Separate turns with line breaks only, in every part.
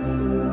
నమస్తే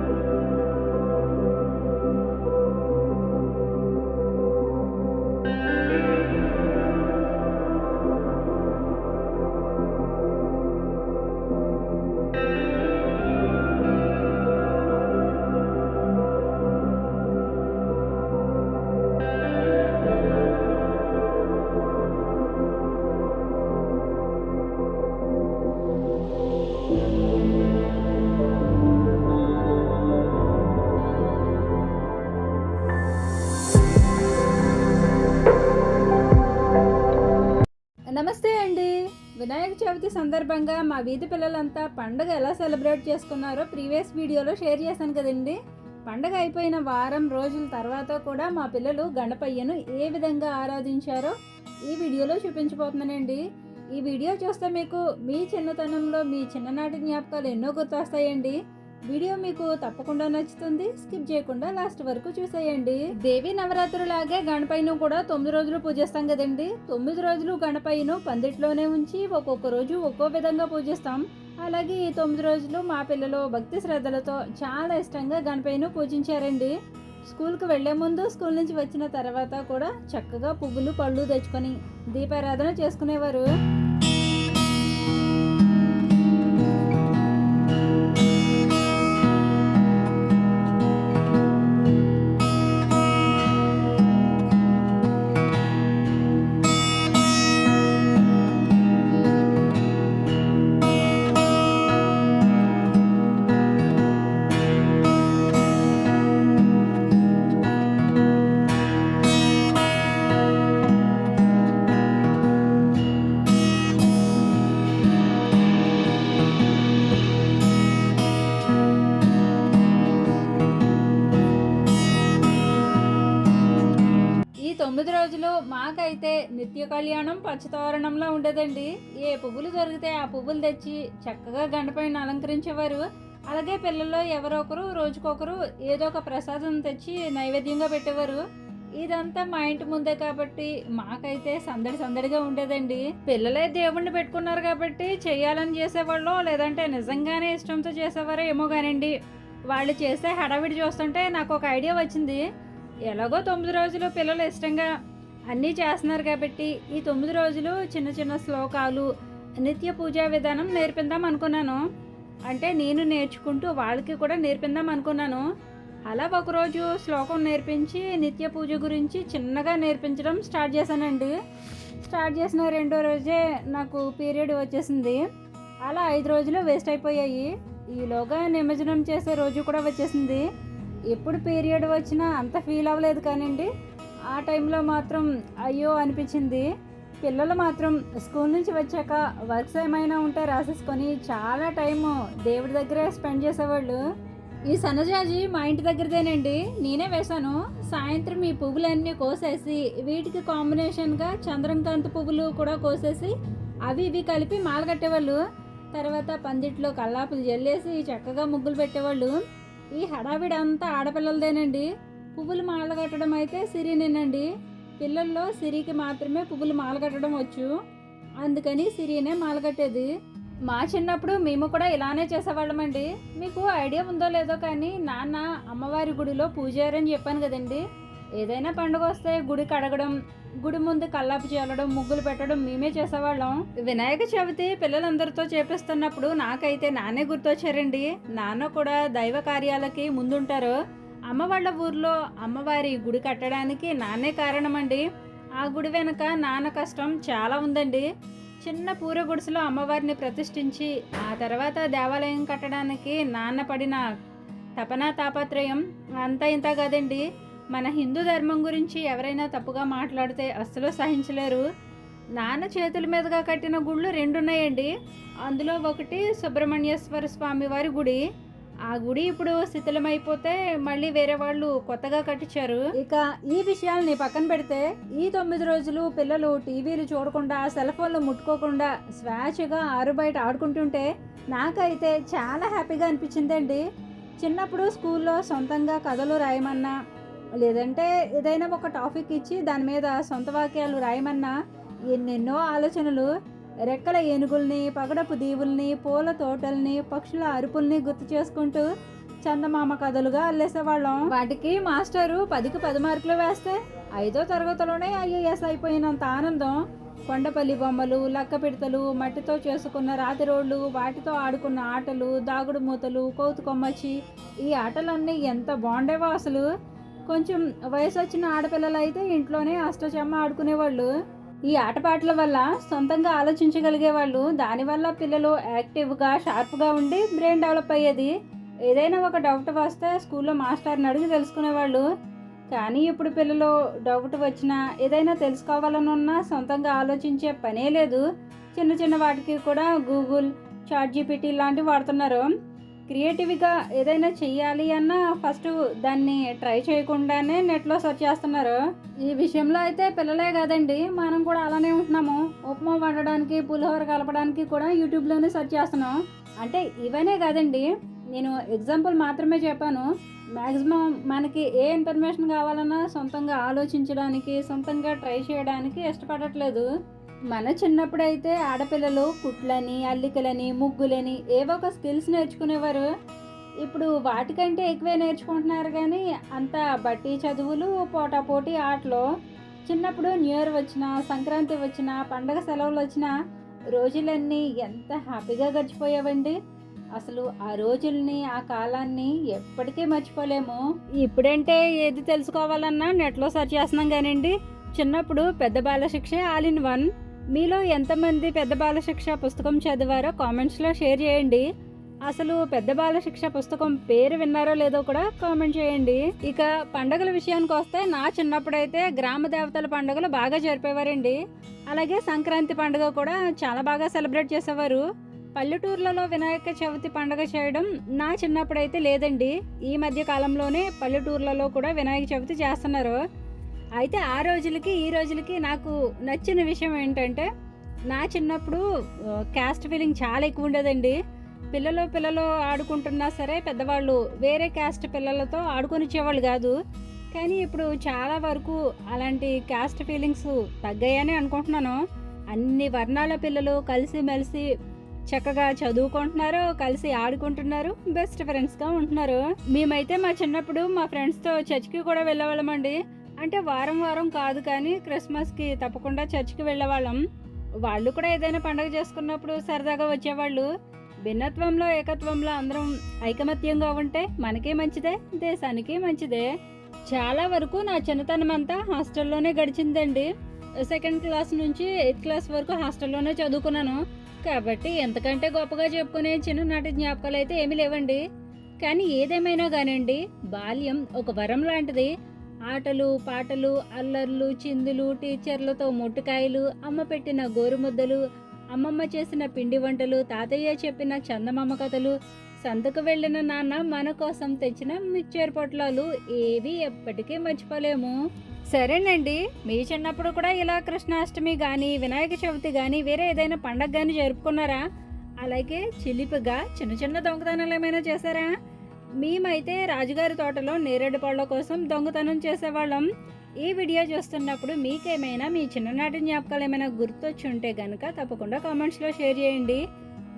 వినాయక చవితి సందర్భంగా మా వీధి పిల్లలంతా పండగ ఎలా సెలబ్రేట్ చేసుకున్నారో ప్రీవియస్ వీడియోలో షేర్ చేశాను కదండి. పండగ అయిపోయిన వారం రోజుల తర్వాత కూడా మా పిల్లలు గణపయ్యను ఏ విధంగా ఆరాధించారో ఈ వీడియోలో చూపించబోతున్నానండి. ఈ వీడియో చూస్తే మీకు మీ చిన్నతనంలో మీ చిన్ననాటి జ్ఞాపకాలు ఎన్నో గుర్తొస్తాయండి. వీడియో మీకు తప్పకుండా నచ్చుతుంది. స్కిప్ చేయకుండా లాస్ట్ వరకు చూసేయండి. దేవి నవరాత్రులాగే గణపైను కూడా తొమ్మిది రోజులు పూజిస్తాం కదండి. తొమ్మిది రోజులు గణపైను పందిట్లోనే ఉంచి ఒక్కొక్క రోజు ఒక్కో విధంగా పూజిస్తాం. అలాగే ఈ తొమ్మిది రోజులు మా పిల్లలు భక్తి శ్రద్ధలతో చాలా ఇష్టంగా గణపైను పూజించారండి. స్కూల్కి వెళ్ళే ముందు స్కూల్ నుంచి వచ్చిన తర్వాత కూడా చక్కగా పువ్వులు పళ్ళు తెచ్చుకొని దీపారాధన చేసుకునేవారు. రోజులు మాకైతే నిత్య కళ్యాణం పచ్చతోరణంలో ఉండేదండి. ఏ పువ్వులు దొరికితే ఆ పువ్వులు తెచ్చి చక్కగా గండపైన అలంకరించేవారు. అలాగే పిల్లల్లో ఎవరొకరు రోజుకొకరు ఏదో ఒక ప్రసాదం తెచ్చి నైవేద్యంగా పెట్టేవారు. ఇదంతా మా ఇంటి ముందే కాబట్టి మాకైతే సందడి సందడిగా ఉండేదండి. పిల్లలే దేవుణ్ణి పెట్టుకున్నారు కాబట్టి చేయాలని చేసేవాళ్ళు లేదంటే నిజంగానే ఇష్టంతో చేసేవారో ఏమో కానండి వాళ్ళు చేసే హడావిడి చూస్తుంటే నాకు ఒక ఐడియా వచ్చింది. ఎలాగో తొమ్మిది రోజులు పిల్లలు ఇష్టంగా అన్నీ చేస్తున్నారు కాబట్టి ఈ తొమ్మిది రోజులు చిన్న చిన్న శ్లోకాలు నిత్య పూజా విధానం నేర్పిందాం అనుకున్నాను. అంటే నేను నేర్చుకుంటూ వాళ్ళకి కూడా నేర్పిందాం అనుకున్నాను. అలా ఒకరోజు శ్లోకం నేర్పించి నిత్య పూజ గురించి చిన్నగా నేర్పించడం స్టార్ట్ చేశానండి. స్టార్ట్ చేసిన రెండో రోజే నాకు పీరియడ్ వచ్చేసింది. అలా ఐదు రోజులు వేస్ట్ అయిపోయాయి. ఈలోగా నిమజ్జనం చేసే రోజు కూడా వచ్చేసింది. ఎప్పుడు పీరియడ్ వచ్చినా అంత ఫీల్ అవ్వలేదు కానివ్వండి ఆ టైంలో మాత్రం అయ్యో అనిపించింది. పిల్లలు మాత్రం స్కూల్ నుంచి వచ్చాక వర్క్స్ ఏమైనా ఉంటే రాసేసుకొని చాలా టైము దేవుడి దగ్గరే స్పెండ్ చేసేవాళ్ళు. ఈ సన్నజాజి మా ఇంటి దగ్గరదేనండి. నేనే వేశాను. సాయంత్రం ఈ పువ్వులన్నీ కోసేసి వీటికి కాంబినేషన్గా చంద్రకాంత్ పువ్వులు కూడా కోసేసి అవి ఇవి కలిపి మాల కట్టేవాళ్ళు తర్వాత పందిట్లో కల్లాపులు జల్లేసి చక్కగా ముగ్గులు పెట్టేవాళ్ళు. ఈ హడావిడంతా ఆడపిల్లలదేనండి. పువ్వులు మాల కట్టడం అయితే సిరినేనండి. పిల్లల్లో సిరికి మాత్రమే పువ్వులు మాల కట్టడం వచ్చు. అందుకని సిరినే మాల కట్టేది. మా చిన్నప్పుడు మేము కూడా ఇలానే చేసేవాళ్ళమండి. మీకు ఐడియా ఉందో లేదో కానీ నాన్న అమ్మవారి గుడిలో పూజారని చెప్పాను కదండి. ఏదైనా పండుగ వస్తే గుడి కడగడం గుడి ముందు కల్లాపు చల్లడం ముగ్గులు పెట్టడం మేమే చేసేవాళ్ళం. వినాయక చవితి పిల్లలందరితో చేపిస్తున్నప్పుడు నాకైతే నాన్నే గుర్తొచ్చారండి. నాన్న కూడా దైవ కార్యాలకి ముందుంటారు. అమ్మ వాళ్ళ ఊర్లో అమ్మవారి గుడి కట్టడానికి నాన్నే కారణమండి. ఆ గుడి వెనక నాన్న కష్టం చాలా ఉందండి. చిన్న పూర గుడిసెలో అమ్మవారిని ప్రతిష్ఠించి ఆ తర్వాత దేవాలయం కట్టడానికి నాన్న పడిన తపన తాపత్రయం అంతా ఇంత కదండి. మన హిందూ ధర్మం గురించి ఎవరైనా తప్పుగా మాట్లాడితే అస్సలు సహించలేరు. నాన్న చేతుల మీదుగా కట్టిన గుళ్ళు రెండున్నాయండి. అందులో ఒకటి సుబ్రహ్మణ్యేశ్వర స్వామి వారి గుడి. ఆ గుడి ఇప్పుడు శిథిలమైపోతే మళ్ళీ వేరే వాళ్ళు కొత్తగా కట్టించారు. ఇక ఈ విషయాల్ని పక్కన పెడితే ఈ తొమ్మిది రోజులు పిల్లలు టీవీలు చూడకుండా సెల్ ఫోన్లు ముట్టుకోకుండా స్వేచ్ఛగా ఆరు బయట ఆడుకుంటుంటే నాకైతే చాలా హ్యాపీగా అనిపించిందండి. చిన్నప్పుడు స్కూల్లో సొంతంగా కథలు రాయమన్నా లేదంటే ఏదైనా ఒక టాపిక్ ఇచ్చి దాని మీద సొంత వాక్యాలు రాయమన్నా ఎన్నెన్నో ఆలోచనలు రెక్కల ఏనుగుల్ని పగడపు దీవుల్ని పూల తోటల్ని పక్షుల అరుపుల్ని గుర్తు చేసుకుంటూ చందమామ కథలుగా అల్లేసేవాళ్ళం. వాటికి మాస్టరు పదికి పది మార్కులు వేస్తే ఐదో తరగతిలోనే ఐఏఎస్ అయిపోయినంత ఆనందం. కొండపల్లి బొమ్మలు లక్క పిడతలు మట్టితో చేసుకున్న రాతి రోడ్లు వాటితో ఆడుకున్న ఆటలు దాగుడు మూతలు కోతుకొమ్మచ్చి ఈ ఆటలన్నీ ఎంత బాగుండేవో అసలు. కొంచెం వయసు వచ్చిన ఆడపిల్లలు అయితే ఇంట్లోనే అష్టచమ్మ ఆడుకునేవాళ్ళు. ఈ ఆటపాటల వల్ల సొంతంగా ఆలోచించగలిగేవాళ్ళు దానివల్ల పిల్లలు యాక్టివ్గా షార్ప్గా ఉండి బ్రెయిన్ డెవలప్ అయ్యేది. ఏదైనా ఒక డౌట్ వస్తే స్కూల్లో మాస్టర్ని అడిగి తెలుసుకునేవాళ్ళు. కానీ ఇప్పుడు పిల్లలు డౌట్ వచ్చినా ఏదైనా తెలుసుకోవాలని ఉన్నా సొంతంగా ఆలోచించే పనే లేదు. చిన్న చిన్న వాటికి కూడా గూగుల్ చాట్ జీపీటీ లాంటివి వాడుతున్నారు. క్రియేటివ్గా ఏదైనా చెయ్యాలి అన్నా ఫస్ట్ దాన్ని ట్రై చేయకుండానే నెట్లో సెర్చ్ చేస్తున్నారు. ఈ విషయంలో అయితే పిల్లలే కాదండి మనం కూడా అలానే ఉంటున్నాము. ఉప్మా వండడానికి పులిహోర కలపడానికి కూడా యూట్యూబ్లోనే సెర్చ్ చేస్తున్నాం. అంటే ఇవనే కాదండి నేను ఎగ్జాంపుల్ మాత్రమే చెప్పాను. మ్యాక్సిమం మనకి ఏ ఇన్ఫర్మేషన్ కావాలన్నా సొంతంగా ఆలోచించడానికి సొంతంగా ట్రై చేయడానికి ఇష్టపడట్లేదు. మన చిన్నప్పుడైతే ఆడపిల్లలు కుట్లని అల్లికలని ముగ్గులని ఏవో ఒక స్కిల్స్ నేర్చుకునేవారు. ఇప్పుడు వాటికంటే ఎక్కువే నేర్చుకుంటున్నారు కానీ అంత బట్టి చదువులు పోటాపోటీ ఆటలు. చిన్నప్పుడు న్యూ ఇయర్ వచ్చిన సంక్రాంతి వచ్చిన పండగ సెలవులు వచ్చిన రోజులన్నీ ఎంత హ్యాపీగా గడిచిపోయావండి. అసలు ఆ రోజుల్ని ఆ కాలాన్ని ఎప్పటికీ మర్చిపోలేము. ఇప్పుడంటే ఏది తెలుసుకోవాలన్నా నెట్లో సెర్చ్ చేస్తున్నాం కానివ్వండి. చిన్నప్పుడు పెద్ద బాలశిక్ష ఆల్ ఇన్ వన్. మీలో ఎంతమంది పెద్ద బాలశిక్ష పుస్తకం చదివారో కామెంట్స్లో షేర్ చేయండి. అసలు పెద్ద బాలశిక్ష పుస్తకం పేరు విన్నారో లేదో కూడా కామెంట్ చేయండి. ఇక పండగల విషయానికి వస్తే నా చిన్నప్పుడైతే గ్రామ దేవతల పండుగలు బాగా జరిపేవారండి. అలాగే సంక్రాంతి పండుగ కూడా చాలా బాగా సెలబ్రేట్ చేసేవారు. పల్లెటూర్లలో వినాయక చవితి పండుగ చేయడం నా చిన్నప్పుడైతే లేదండి. ఈ మధ్య కాలంలోనే పల్లెటూర్లలో కూడా వినాయక చవితి చేస్తున్నారు. అయితే ఆ రోజులకి ఈ రోజులకి నాకు నచ్చిన విషయం ఏంటంటే నా చిన్నప్పుడు క్యాస్ట్ ఫీలింగ్ చాలా ఎక్కువ ఉండేదండి. పిల్లలు పిల్లలు ఆడుకుంటున్నా సరే పెద్దవాళ్ళు వేరే క్యాస్ట్ పిల్లలతో ఆడుకొనిచ్చేవాళ్ళు కాదు. కానీ ఇప్పుడు చాలా వరకు అలాంటి క్యాస్ట్ ఫీలింగ్స్ తగ్గాయని అనుకుంటున్నాను. అన్ని వర్ణాల పిల్లలు కలిసిమెలిసి చక్కగా చదువుకుంటున్నారు కలిసి ఆడుకుంటున్నారు బెస్ట్ ఫ్రెండ్స్గా ఉంటున్నారు. మేమైతే మా చిన్నప్పుడు మా ఫ్రెండ్స్తో చర్చ్కి కూడా వెళ్ళేవాళ్ళమండి. అంటే వారం వారం కాదు కానీ క్రిస్మస్కి తప్పకుండా చర్చ్కి వెళ్ళేవాళ్ళం. వాళ్ళు కూడా ఏదైనా పండగ చేసుకున్నప్పుడు సరదాగా వచ్చేవాళ్ళు. భిన్నత్వంలో ఏకత్వంలో అందరం ఐకమత్యంగా ఉంటే మనకే మంచిదే దేశానికి మంచిదే. చాలా వరకు నా చిన్నతనం అంతా హాస్టల్లోనే గడిచిందండి. సెకండ్ క్లాస్ నుంచి ఎయిత్ క్లాస్ వరకు హాస్టల్లోనే చదువుకున్నాను. కాబట్టి ఎంతకంటే గొప్పగా చెప్పుకునే చిన్ననాటి జ్ఞాపకాలు అయితే ఏమీ లేవండి. కానీ ఏదేమైనా కానివ్వండి బాల్యం ఒక వరం లాంటిది. ఆటలు పాటలు అల్లర్లు చిందులు టీచర్లతో ముట్టుకాయలు అమ్మ పెట్టిన గోరుముద్దలు అమ్మమ్మ చేసిన పిండి వంటలు తాతయ్య చెప్పిన చందమామ కథలు సంతకు వెళ్ళిన నాన్న మన కోసం తెచ్చిన మిక్చర్ పొట్లాలు ఏవి ఎప్పటికీ మర్చిపోలేము. సరేనండి. మీ చిన్నప్పుడు కూడా ఇలా కృష్ణాష్టమి కానీ వినాయక చవితి కానీ వేరే ఏదైనా పండగ కానీ జరుపుకున్నారా? అలాగే చిలిపిగా చిన్న చిన్న దొంగతనాలు ఏమైనా చేశారా? మేమైతే రాజుగారి తోటలో నేరేడు పళ్ళ కోసం దొంగతనం చేసేవాళ్ళం. ఈ వీడియో చూస్తున్నప్పుడు మీకేమైనా మీ చిన్ననాటి జ్ఞాపకాలు ఏమైనా గుర్తొచ్చి ఉంటే కనుక తప్పకుండా కామెంట్స్లో షేర్ చేయండి.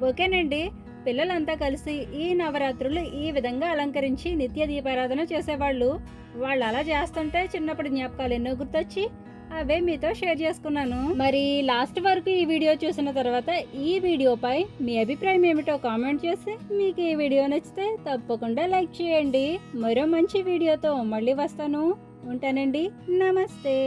ఓకేనండి? పిల్లలంతా కలిసి ఈ నవరాత్రులు ఈ విధంగా అలంకరించి నిత్య దీపారాధన చేసేవాళ్ళు. వాళ్ళు అలా చేస్తుంటే చిన్నప్పటి జ్ఞాపకాలు ఎన్నో గుర్తొచ్చి అవే మీతో షేర్ చేసుకున్నాను. మరి లాస్ట్ వరకు ఈ వీడియో చూసిన తర్వాత ఈ వీడియోపై మీ అభిప్రాయం ఏమిటో కామెంట్ చేసి మీకు ఈ వీడియో నచ్చితే తప్పకుండా లైక్ చేయండి. మరో మంచి వీడియోతో మళ్ళీ వస్తాను. ఉంటానండి. నమస్తే.